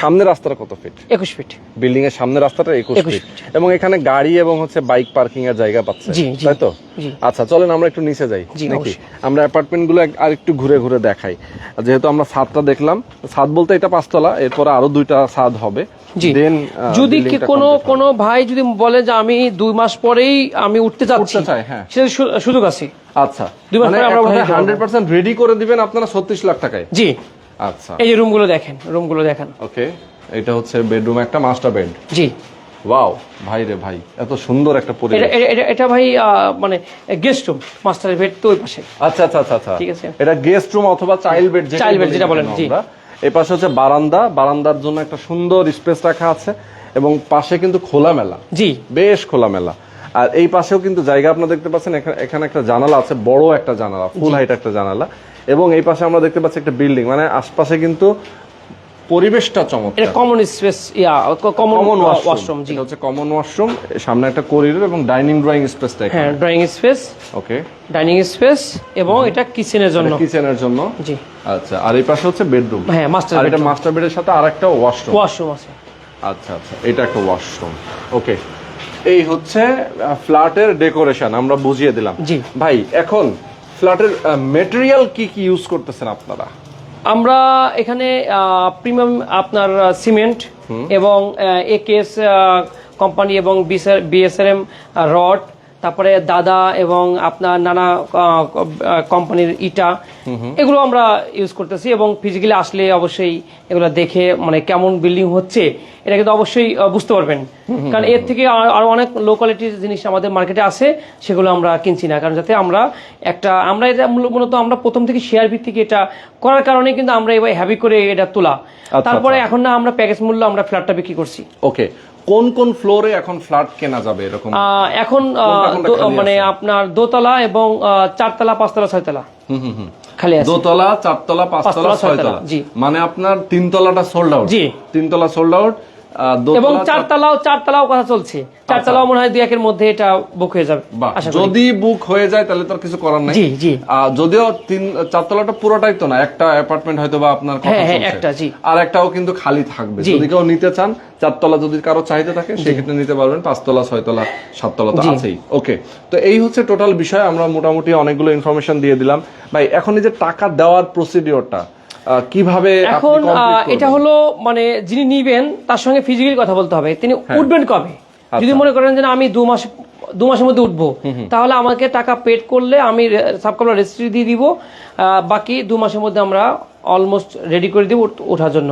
সামনের রাস্তাটা কত ফিট একুশ ফিট বিল্ডিং এর সামনের রাস্তাটা একুশ ফিট এবং এখানে গাড়ি এবং হচ্ছে বাইক পার্কিং এর জায়গা পাচ্ছে। তাই তো? আচ্ছা চলেন আমরা একটু নিচে যাই। নাকি? আমরা অ্যাপার্টমেন্টগুলো আর একটু ঘুরে ঘুরে দেখাই। যেহেতু আমরা ছাদটা দেখলাম ছাদ বলতে এটা পাঁচতলা এরপরে আরও দুইটা ছাদ হবে। দেন যদি কি কোনো কোনো ভাই যদি বলে যে আমি দুই মাস পরেই আমি উঠতে চায়, হ্যাঁ। সেটা সুযোগ আছে। আচ্ছা। দুই মাস পরে আমরা বাসায় যেতে হান্ড্রেড পার্সেন্ট রেডি করে দিবেন আপনারা ছত্রিশ লাখ টাকায়। জি। আচ্ছা। এই যে রুমগুলো দেখেন রুমগুলো দেখেন। ওকে এটা হচ্ছে বেডরুম একটা মাস্টার বেড। জি। ওয়াও ভাই রে ভাই এত সুন্দর একটা পরিবেশ। এটা- এটা এটা ভাই মানে গেস্ট রুম মাস্টার বেড তো ওই পাশে। আচ্ছা আচ্ছা আচ্ছা আচ্ছা। ঠিক আছে। এটা গেস্ট রুম অথবা চাইল্ড বেড Child bed যেটা বলেন, জি। এই পাশে হচ্ছে বারান্দা বারান্দার জন্য একটা সুন্দর স্পেস রাখা আছে এবং পাশে কিন্তু খোলামেলা। জি। বেশ খোলামেলা। আর এই পাশেও কিন্তু জায়গা আপনারা দেখতে পাচ্ছেন এখানে- এখানে একটা জানালা আছে বড় একটা জানালা ফুল হাইট একটা জানালা। এবং এই পাশে আমরা দেখতে পাচ্ছি একটা বিল্ডিং মানে আশপাশে কিন্তু পরিবেশটা এটা চমৎকার common space yeah common washroom জি। হচ্ছে কমন ওয়াশরুম সামনে একটা করিডোর এবং ডাইনিং ড্রয়িং স্পেসটা হ্যাঁ drawing space okay. Dining space এবং এটা কিচেনের জন্য। কিচেনের জন্য। জি। আচ্ছা আর এই পাশে হচ্ছে বেডরুম হ্যাঁ মাস্টার আর এটা মাস্টার বেডের সাথে আরেকটা ওয়াশরুম ওয়াশরুম আছে। আচ্ছা আচ্ছা এটা একটা ওয়াশরুম ওকে এই হচ্ছে ফ্ল্যাটের ডেকোরেশন আমরা বুঝিয়ে দিলাম। জি। ভাই এখন ফ্ল্যাটের মেটেরিয়াল কি কি ইউজ করতেছেন আপনারা? আমরা এখানে প্রিমিয়াম আপনার সিমেন্ট এবং একেএস কোম্পানি এবং বিএসআরএম রড তারপরে দাদা এবং আপনার নানা কোম্পানির ইটা। এগুলো আমরা ইউজ করতেছি এবং ফিজিক্যালি আসলে অবশ্যই এগুলো দেখে মানে কেমন বিল্ডিং হচ্ছে এটা কিন্তু অবশ্যই বুঝতে পারবেন। কারণ এর থেকে আর- অনেক লো কোয়ালিটির জিনিস আমাদের মার্কেটে আছে সেগুলো আমরা কিনছি না। কারণ যাতে আমরা একটা আমরা এটা মূলত আমরা প্রথম থেকে শেয়ার ভিত্তিক এটা করার কারণে কিন্তু আমরা এবার হ্যাভি করে এটা তোলা। তারপরে এখন না আমরা প্যাকেজ মূল্য আমরা ফ্ল্যাটটা বিক্রি করছি। ওকে। কোন কোন ফ্লোরে এখন ফ্ল্যাট কেনা যাবে এরকম? এখন মানে আপনার দোতলা এবং চারতলা পাঁচতলা ছয়তলা। হুম হুম হুম। খালি আছে। দোতলা চারতলা পাঁচতলা ছয়তলা। মানে আপনার তিনতলাটা সোল্ড আউট জি। তিনতলা সোল্ড আউট এবং চারতলাও চারতলাও কথা চলছে। চারতলাও মনে হয় দুই একের মধ্যে এটা বুক হয়ে যাবে যদি বুক হয়ে যায় তাহলে তো কিছু করার নাই। জি, জি। যদিও তিন চারতলাটা পুরোটাই তো না একটা অ্যাপার্টমেন্ট হয়তো বা আপনার কথা হ্যাঁ, হ্যাঁ, একটা, জি। আর একটাও কিন্তু খালি থাকবে। যদি কেউ নিতে চান চারতলা যদি কারও চাহিদা থাকে সেক্ষেত্রে নিতে পারবেন পাঁচতলা ছয়তলা সাততলা তো আছেই। ওকে তো এই হচ্ছে টোটাল বিষয় আমরা মোটামুটি অনেকগুলো ইনফরমেশন দিয়ে দিলাম। ভাই এখন এই যে টাকা দেওয়ার প্রসিডিওরটা কীভাবে এখন? এটা হলো মানে যিনি নিবেন তার সঙ্গে ফিজিক্যালি কথা বলতে হবে তিনি হ্যাঁ। উঠবেন কবে আচ্ছা। যদি মনে করেন যে আমি দু মাস দু মাসের মধ্যে উঠবো তাহলে আমাকে টাকা পেড করলে আমি সাবকলার রেজিস্ট্রি দিয়ে দিব বাকি দু মাসের মধ্যে আমরা অলমোস্ট রেডি করে দিব ওঠার জন্য